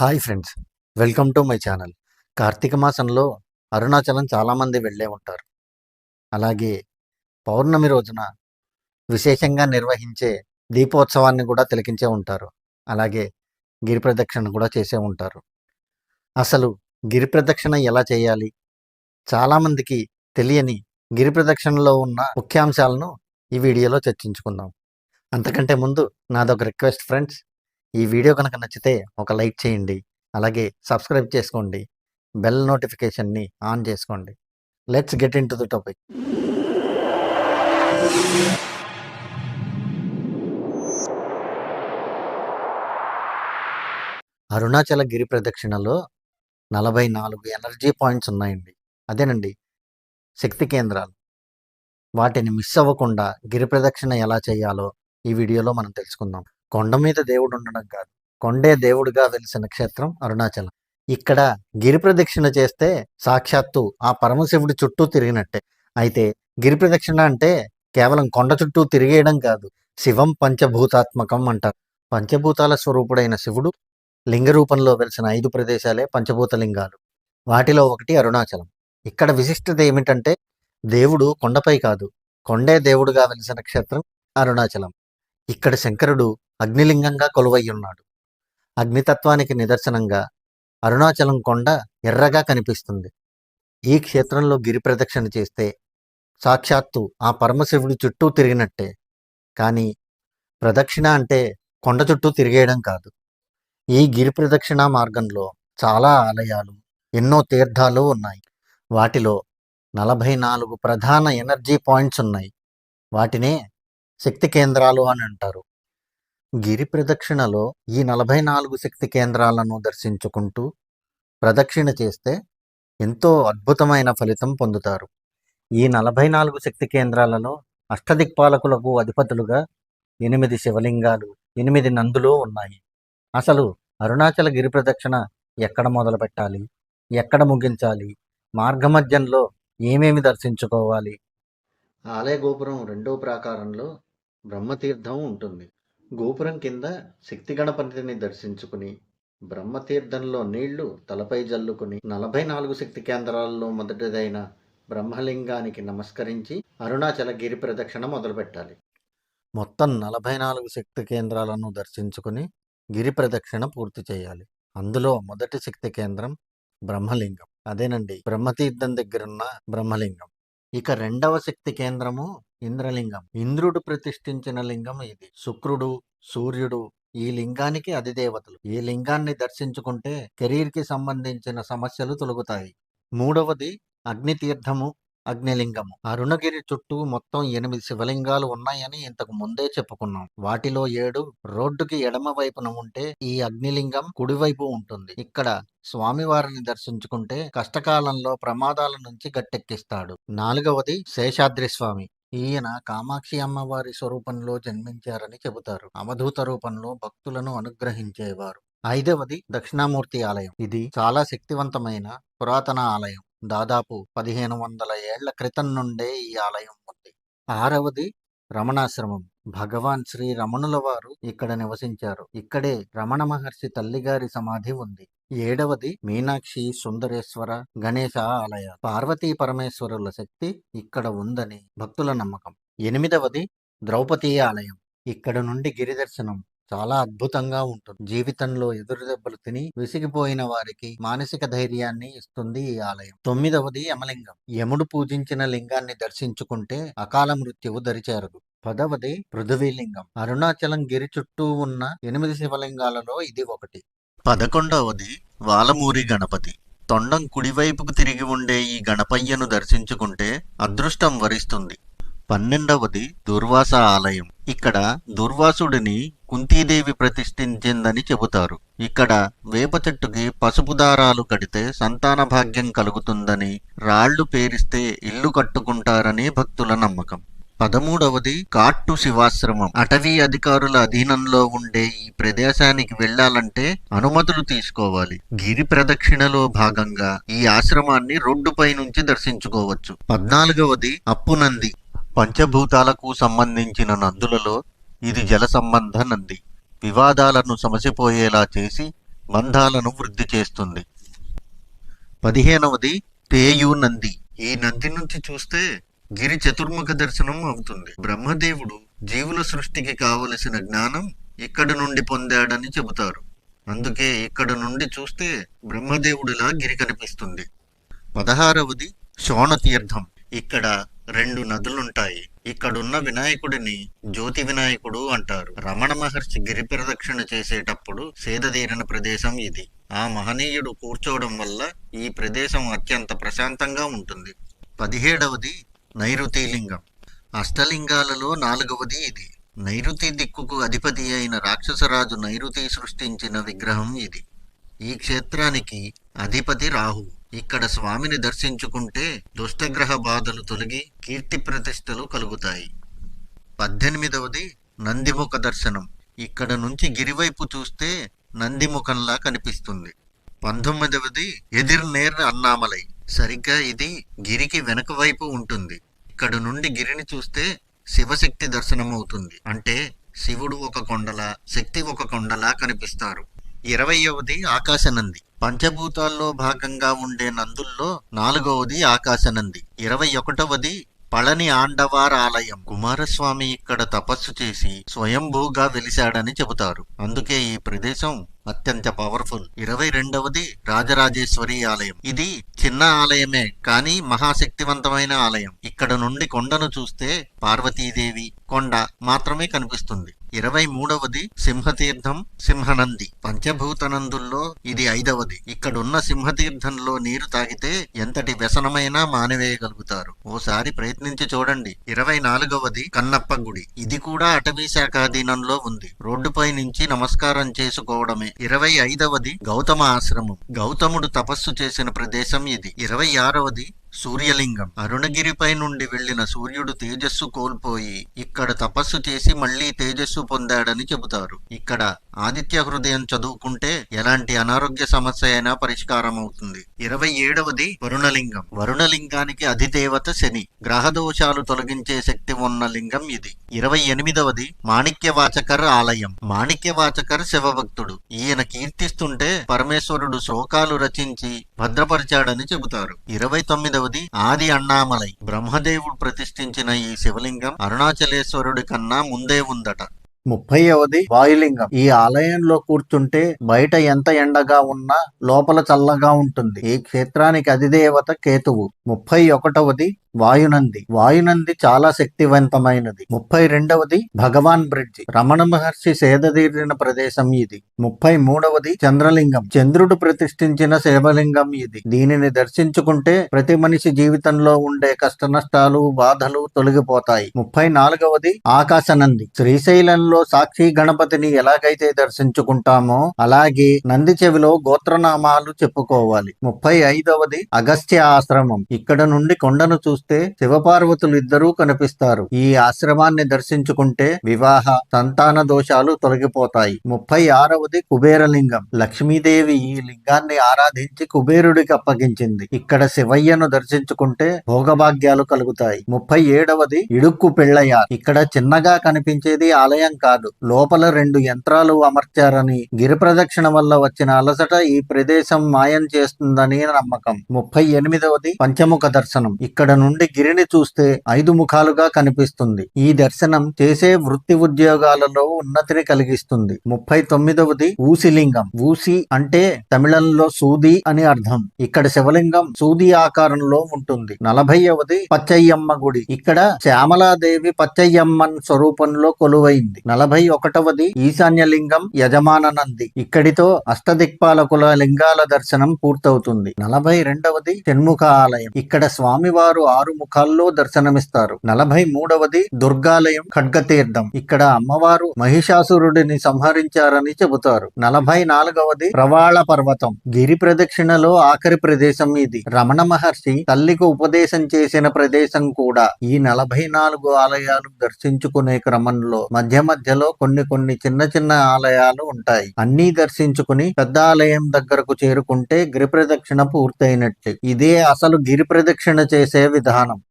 Hi friends welcome to my channel. Kartika మాసంలో అరుణాచలం చాలామంది వెళ్ళే ఉంటారు. అలాగే పౌర్ణమి రోజున విశేషంగా నిర్వహించే దీపోత్సవాన్ని కూడా తిలకించే ఉంటారు. అలాగే గిరి ప్రదక్షిణ కూడా చేసే ఉంటారు. అసలు గిరి ప్రదక్షిణ ఎలా చేయాలి? చాలామందికి తెలియని గిరి ప్రదక్షిణలో ఉన్న ముఖ్యాంశాలను ఈ వీడియోలో చర్చించుకుందాం. అంతకంటే ముందు నాదొక రిక్వెస్ట్ ఫ్రెండ్స్ ఈ వీడియో కనుక నచ్చితే ఒక లైక్ చేయండి. అలాగే సబ్స్క్రైబ్ చేసుకోండి. బెల్ నోటిఫికేషన్ని ఆన్ చేసుకోండి. Let's get into the topic. Arunachala గిరి ప్రదక్షిణలో నలభై నాలుగు ఎనర్జీ పాయింట్స్ ఉన్నాయండి. అదేనండి. శక్తి కేంద్రాలు. వాటిని మిస్ అవ్వకుండా గిరి ప్రదక్షిణ ఎలా చేయాలో ఈ వీడియోలో మనం తెలుసుకుందాం. కొండ మీద దేవుడు ఉండడం కాదు. కొండే దేవుడుగా వెలిసిన క్షేత్రం అరుణాచలం. ఇక్కడ గిరి ప్రదక్షిణ చేస్తే సాక్షాత్తు ఆ పరమశివుడి చుట్టూ తిరిగినట్టే. అయితే గిరి ప్రదక్షిణ అంటే కేవలం కొండ చుట్టూ తిరిగేయడం కాదు శివం పంచభూతాత్మకం అంటారు. పంచభూతాల స్వరూపుడైన శివుడు లింగ రూపంలో వెలిసిన ఐదు ప్రదేశాలే పంచభూత లింగాలు. వాటిలో ఒకటి అరుణాచలం. ఇక్కడ విశిష్టత ఏమిటంటే దేవుడు కొండపై కాదు కొండే దేవుడుగా వెలిసిన క్షేత్రం అరుణాచలం. ఇక్కడ శంకరుడు అగ్నిలింగంగా కొలువయ్యున్నాడు. అగ్నితత్వానికి నిదర్శనంగా అరుణాచలం కొండ ఎర్రగా కనిపిస్తుంది. ఈ క్షేత్రంలో గిరి ప్రదక్షిణ చేస్తే సాక్షాత్తు ఆ పరమశివుడి చుట్టూ తిరిగినట్టే. కానీ ప్రదక్షిణ అంటే కొండ చుట్టూ తిరిగేయడం కాదు. ఈ గిరి ప్రదక్షిణ మార్గంలో చాలా ఆలయాలు ఎన్నో తీర్థాలు ఉన్నాయి. వాటిలో నలభై నాలుగు ప్రధాన ఎనర్జీ పాయింట్స్ ఉన్నాయి. వాటినే శక్తి కేంద్రాలు అని అంటారు. గిరి ప్రదక్షిణలో ఈ నలభై నాలుగు శక్తి కేంద్రాలను దర్శించుకుంటూ ప్రదక్షిణ చేస్తే ఎంతో అద్భుతమైన ఫలితం పొందుతారు. ఈ నలభై నాలుగు శక్తి కేంద్రాలలో అష్టదిక్పాలకులకు అధిపతులుగా ఎనిమిది శివలింగాలు ఎనిమిది నందులు ఉన్నాయి. అసలు అరుణాచల గిరి ప్రదక్షిణ ఎక్కడ మొదలు పెట్టాలి? ఎక్కడ ముగించాలి? మార్గమధ్యంలో ఏమేమి దర్శించుకోవాలి? ఆలయ గోపురం రెండో ప్రాకారంలో బ్రహ్మతీర్థం ఉంటుంది. గోపురం కింద శక్తి గణపతిని దర్శించుకుని బ్రహ్మతీర్థంలో నీళ్ళు తలపై జల్లుకుని నలభై నాలుగు శక్తి కేంద్రాల్లో మొదటిదైన బ్రహ్మలింగానికి నమస్కరించి అరుణాచల గిరి ప్రదక్షిణ మొదలుపెట్టాలి. మొత్తం నలభై నాలుగు శక్తి కేంద్రాలను దర్శించుకుని గిరి ప్రదక్షిణ పూర్తి చేయాలి. అందులో మొదటి శక్తి కేంద్రం బ్రహ్మలింగం. అదేనండి బ్రహ్మతీర్థం దగ్గరున్న బ్రహ్మలింగం. ఇక రెండవ శక్తి కేంద్రము ఇంద్రలింగం. ఇంద్రుడు ప్రతిష్ఠించిన లింగం ఇది. శుక్రుడు సూర్యుడు ఈ లింగానికి అధిదేవతలు. ఈ లింగాన్ని దర్శించుకుంటే కెరీర్కి సంబంధించిన సమస్యలు తొలగుతాయి. మూడవది అగ్నితీర్థము. అగ్నిలింగము. అరుణగిరి చుట్టూ మొత్తం ఎనిమిది శివలింగాలు ఉన్నాయని ఇంతకు ముందే చెప్పుకున్నాం. వాటిలో ఏడు రోడ్డుకి ఎడమ వైపున ఉంటే ఈ అగ్నిలింగం కుడివైపు ఉంటుంది. ఇక్కడ స్వామివారిని దర్శించుకుంటే కష్టకాలంలో ప్రమాదాల నుంచి గట్టెక్కిస్తాడు. నాలుగవది శేషాద్రి స్వామి ఈయన కామాక్షి అమ్మవారి స్వరూపంలో జన్మించారని చెబుతారు. అవధూత రూపంలో భక్తులను అనుగ్రహించేవారు. ఐదవది దక్షిణామూర్తి ఆలయం. ఇది చాలా శక్తివంతమైన పురాతన ఆలయం. దాదాపు పదిహేను వందల ఏళ్ళ క్రితం నుండే ఈ ఆలయం ఉంది. ఆరవది రమణాశ్రమం. భగవాన్ శ్రీ రమణుల వారు ఇక్కడ నివసించారు. ఇక్కడే రమణ మహర్షి తల్లిగారి సమాధి ఉంది. ఏడవది మీనాక్షి సుందరేశ్వర గణేశ ఆలయ. పార్వతీ పరమేశ్వరుల శక్తి ఇక్కడ ఉందని భక్తుల నమ్మకం. ఎనిమిదవది ద్రౌపది ఆలయం. ఇక్కడ నుండి గిరి దర్శనం. చాలా అద్భుతంగా ఉంటుంది. జీవితంలో ఎదురు దెబ్బలు తిని విసిగిపోయిన వారికి మానసిక ధైర్యాన్ని ఇస్తుంది ఈ ఆలయం. తొమ్మిదవది యమలింగం. యముడు పూజించిన లింగాన్ని దర్శించుకుంటే అకాల మృత్యువు దరిచేరదు. పదవది పృథ్వీలింగం. అరుణాచలం గిరి చుట్టూ ఉన్న ఎనిమిది శివలింగాలలో ఇది ఒకటి. పదకొండవది వాలమూరి గణపతి. తొండం కుడివైపుకు తిరిగి ఉండే ఈ గణపయ్యను దర్శించుకుంటే అదృష్టం వరిస్తుంది. పన్నెండవది దుర్వాస ఆలయం. ఇక్కడ దుర్వాసుడిని కుంతీదేవి ప్రతిష్ఠించిందని చెబుతారు. ఇక్కడ వేప చెట్టుకి పసుపు దారాలు కడితే సంతాన భాగ్యం కలుగుతుందని రాళ్ళు పేరిస్తే ఇల్లు కట్టుకుంటారని భక్తుల నమ్మకం. పదమూడవది కాట్టు శివాశ్రమం. అటవీ అధికారుల అధీనంలో ఉండే ఈ ప్రదేశానికి వెళ్ళాలంటే అనుమతులు తీసుకోవాలి. గిరి ప్రదక్షిణలో భాగంగా ఈ ఆశ్రమాన్ని రోడ్డుపై నుంచి దర్శించుకోవచ్చు. పద్నాలుగవది అప్పునంది. పంచభూతాలకు సంబంధించిన నందులలో ఇది జల సంబంధ నంది. వివాదాలను సమసిపోయేలా చేసి బంధాలను వృద్ధి చేస్తుంది. పదిహేనవది తేయు నంది. ఈ నంది నుంచి చూస్తే గిరి చతుర్ముఖ దర్శనం అవుతుంది. బ్రహ్మదేవుడు జీవుల సృష్టికి కావలసిన జ్ఞానం ఇక్కడి నుండి పొందాడని చెబుతారు. అందుకే ఇక్కడ నుండి చూస్తే బ్రహ్మదేవుడిలా గిరి కనిపిస్తుంది. పదహారవది శోణ తీర్థం ఇక్కడ రెండు నదులుంటాయి. ఇక్కడున్న వినాయకుడిని జ్యోతి వినాయకుడు అంటారు. రమణ మహర్షి గిరి ప్రదక్షిణ చేసేటప్పుడు సేదతీరిన ప్రదేశం ఇది. ఆ మహనీయుడు కూర్చోవడం వల్ల ఈ ప్రదేశం అత్యంత ప్రశాంతంగా ఉంటుంది. పదిహేడవది నైరుతి లింగం. అష్టలింగాలలో నాలుగవది ఇది. నైరుతి దిక్కుకు అధిపతి అయిన రాక్షసరాజు నైరుతి సృష్టించిన విగ్రహం ఇది. ఈ క్షేత్రానికి అధిపతి రాహు ఇక్కడ స్వామిని దర్శించుకుంటే దుష్టగ్రహ బాధలు తొలగి కీర్తి ప్రతిష్టలు కలుగుతాయి. పద్దెనిమిదవది నందిముఖ దర్శనం. ఇక్కడ నుంచి గిరివైపు చూస్తే నందిముఖంలా కనిపిస్తుంది. పంతొమ్మిదవది ఎదిర్నేర్ అన్నామలై. సరిగ్గా ఇది గిరికి వెనక వైపు ఉంటుంది. ఇక్కడ నుండి గిరిని చూస్తే శివశక్తి దర్శనం అవుతుంది అంటే శివుడు ఒక కొండలా శక్తి ఒక కొండలా కనిపిస్తారు. ఇరవయవది ఆకాశనంది. పంచభూతాల్లో భాగంగా ఉండే నందుల్లో నాలుగవది ఆకాశనంది. ఇరవై ఒకటవది పళని ఆండవార్ ఆలయం కుమారస్వామి ఇక్కడ తపస్సు చేసి స్వయంభూగా వెలిశాడని చెబుతారు. అందుకే ఈ ప్రదేశం అత్యంత పవర్ఫుల్. ఇరవై రెండవది రాజరాజేశ్వరి ఆలయం. ఇది చిన్న ఆలయమే కానీ మహాశక్తివంతమైన ఆలయం. ఇక్కడ నుండి కొండను చూస్తే పార్వతీదేవి కొండ మాత్రమే కనిపిస్తుంది. ఇరవై మూడవది సింహతీర్థం సింహనంది. పంచభూతనందుల్లో ఇది ఐదవది. ఇక్కడున్న సింహతీర్థంలో నీరు తాగితే ఎంతటి వ్యసనమైనా మానివేయగలుగుతారు. ఓసారి ప్రయత్నించి చూడండి. ఇరవై నాలుగవది కన్నప్ప గుడి. ఇది కూడా అటవీ శాఖ అధీనంలో ఉంది. రోడ్డుపై నుంచి నమస్కారం చేసుకోవడమే. ఇరవై ఐదవది గౌతమ ఆశ్రమం. గౌతముడు తపస్సు చేసిన ప్రదేశం ఇది. ఇరవై ఆరవది సూర్యలింగం. అరుణగిరిపై నుండి వెళ్ళిన సూర్యుడు తేజస్సు కోల్పోయి ఇక్కడ తపస్సు చేసి మళ్ళీ తేజస్సు పొందాడని చెబుతారు. ఇక్కడ ఆదిత్య హృదయం చదువుకుంటే ఎలాంటి అనారోగ్య సమస్య అయినా పరిష్కారం అవుతుంది. ఇరవై ఏడవది వరుణలింగం. వరుణలింగానికి అధిదేవత శని. గ్రహ దోషాలు తొలగించే శక్తి ఉన్న లింగం ఇది. ఇరవై ఎనిమిదవది మాణిక్యవాచకర్ ఆలయం. మాణిక్యవాచకర్ శివభక్తుడు. ఈయన కీర్తిస్తుంటే పరమేశ్వరుడు శ్లోకాలు రచించి భద్రపరిచాడని చెబుతారు. ఇరవై తొమ్మిదవది ఆది అన్నామలై. బ్రహ్మదేవుడు ప్రతిష్ఠించిన ఈ శివలింగం అరుణాచలేశ్వరుడి కన్నా ముందే ఉందట. ముప్పైవది వాయులింగం. ఈ ఆలయంలో కూర్చుంటే బయట ఎంత ఎండగా ఉన్నా లోపల చల్లగా ఉంటుంది. ఈ క్షేత్రానికి అధిదేవత కేతువు. ముప్పై ఒకటవది వాయునంది. వాయునంది చాలా శక్తివంతమైనది. ముప్పై రెండవది భగవాన్ బ్రిడ్జి. రమణ మహర్షి సేదతీరిన ప్రదేశం ఇది. ముప్పై మూడవది చంద్రలింగం. చంద్రుడు ప్రతిష్ఠించిన శివలింగం ఇది. దీనిని దర్శించుకుంటే ప్రతి మనిషి జీవితంలో ఉండే కష్ట నష్టాలు బాధలు తొలగిపోతాయి. ముప్పై నాలుగవది ఆకాశనంది. శ్రీశైలంలో సాక్షి గణపతిని ఎలాగైతే దర్శించుకుంటామో అలాగే నంది చెవిలో గోత్రనామాలు చెప్పుకోవాలి. ముప్పై ఐదవది అగస్త్య ఆశ్రమం. ఇక్కడ నుండి కొండను చూస్తే శివపార్వతులు ఇద్దరూ కనిపిస్తారు. ఈ ఆశ్రమాన్ని దర్శించుకుంటే వివాహ సంతాన దోషాలు తొలగిపోతాయి. ముప్పై ఆరవది కుబేరలింగం. లక్ష్మీదేవి ఈ లింగాన్ని ఆరాధించి కుబేరుడికి అప్పగించింది. ఇక్కడ శివయ్యను దర్శించుకుంటే భోగభాగ్యాలు కలుగుతాయి. ముప్పై ఏడవది ఇడుక్కు పెళ్ళయ్య. ఇక్కడ చిన్నగా కనిపించేది ఆలయం కాదు. లోపల రెండు యంత్రాలు అమర్చారని గిరి ప్రదక్షిణ వల్ల వచ్చిన అలసట ఈ ప్రదేశం మాయం చేస్తుందని నమ్మకం. ముప్పై ఎనిమిదవది పంచముఖ దర్శనం. ఇక్కడ నుండి గిరిని చూస్తే ఐదు ముఖాలుగా కనిపిస్తుంది. ఈ దర్శనం చేసే వృత్తి ఉద్యోగాలలో ఉన్నతిని కలిగిస్తుంది. ముప్పై తొమ్మిదవది ఊసిలింగం. ఊసి అంటే తమిళంలో సూది అని అర్థం. ఇక్కడ శివలింగం సూది ఆకారంలో ఉంటుంది. నలభైవది పచ్చయ్యమ్మ గుడి. ఇక్కడ శ్యామలాదేవి పచ్చయ్యమ్మన్ స్వరూపంలో కొలువైంది. నలభై ఒకటవది ఈశాన్యలింగం యజమాన నంది ఇక్కడితో అష్టదిక్పాలకుల లింగాల దర్శనం పూర్తవుతుంది. నలభై రెండవది షణ్ముఖ ఆలయం. ఇక్కడ స్వామివారు ఆరు ముఖాల్లో దర్శనమిస్తారు. నలభై మూడవది దుర్గాలయం ఖడ్గతీర్థం. ఇక్కడ అమ్మవారు మహిషాసురుడిని సంహరించారని చెబుతారు. నలభై నాలుగవది ప్రవాళ పర్వతం గిరి ప్రదక్షిణలో ఆఖరి ప్రదేశం ఇది. రమణ మహర్షి తల్లికి ఉపదేశం చేసిన ప్రదేశం కూడా. ఈ నలభై నాలుగు ఆలయాలు దర్శించుకునే క్రమంలో మధ్య మధ్యలో కొన్ని కొన్ని చిన్న చిన్న ఆలయాలు ఉంటాయి. అన్ని దర్శించుకుని పెద్ద ఆలయం దగ్గరకు చేరుకుంటే గిరి ప్రదక్షిణ పూర్తయినట్లే ఇదే అసలు గిరి ప్రదక్షిణ చేసే విధానం.